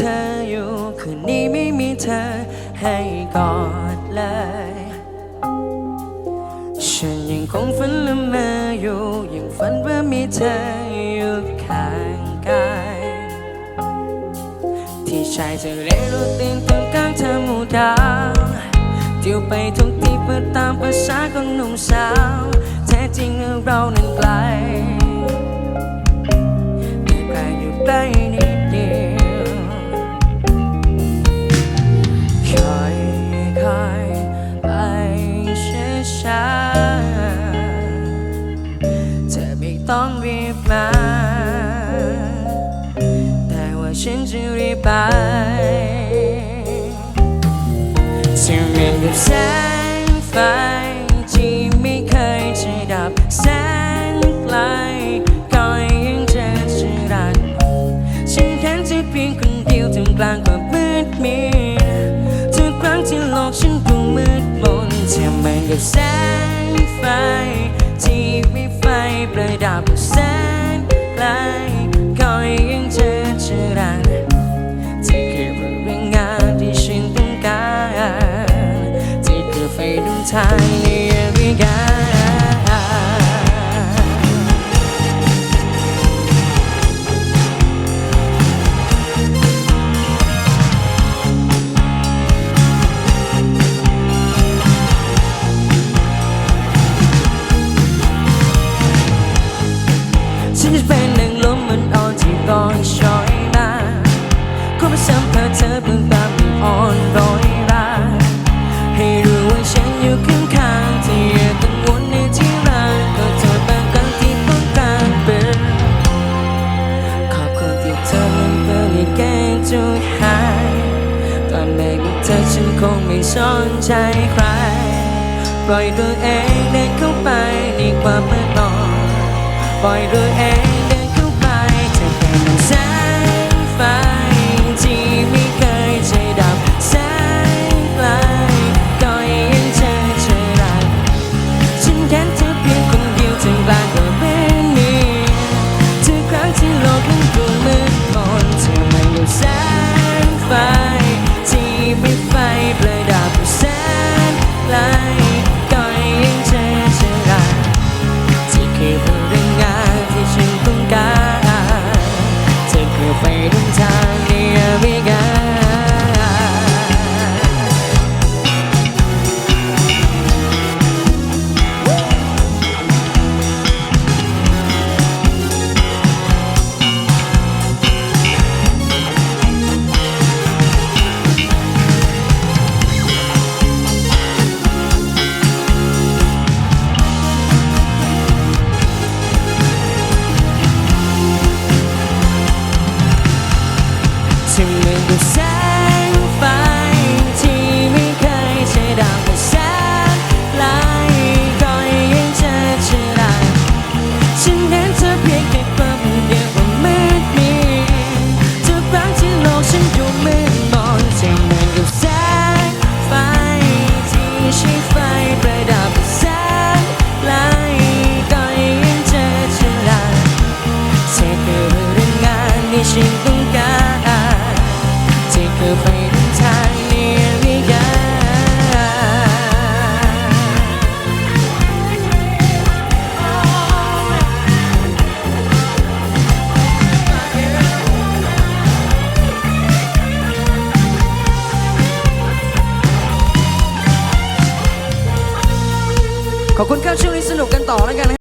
ธออยู่คืนนี้ไม่มีเธอให้กอดเลย ฉันยังคงฝันละเมออยู่ยังฝันว่ามีเธออยู่ข้างกาย ที่ชายจะเรโรตีนตรงกลางเธอหมู่ดาวเที่ยวไปทุกที่เพื่อตามภาษาของหนุ่มสาวแท้จริงเรานั้นไกลแต่ใครอยู่ใกล้ ต้องรีบมา แต่ว่าฉันจะรีบไปจะเหมือนกับแสงไฟที่ไม่เคยจะดับแสนไกลก็ยังเจอจะรันฉันแค่จะเพียงคนเดียวท่ามกลางความมืดมิดทุกครั้งที่โลกฉันดูมืดมนจะเหมือนกับแสงไฟที่ไม่ ประดับแสนไกลคอยยังเจอจะรันที่คือเรื่องงานที่ฉันต้องการที่คือไฟดวงใจในวิกา ฉันจะเป็นหนึ่งลมมันอ่อนที่รอให้ช่อยมาก็มาสัมผัสเธอเบื้องตามมันอ่อนรอยราให้รู้ว่าฉันอยู่ข้างข้างๆที่อย่ากังวลในที่รักก็เธอบางครั้งที่ต้องการเป็นขอบคุณที่เธอมันเพื่อให้แก้จุดหายตอนแรกเธอฉันคงไม่สนใจใคร ปล่อยตัวเองเดินเข้าไปในความมืดมน ปล่อ เขอบคุณครับช่วงนี้สนุกกันต่อแล้วกันนะ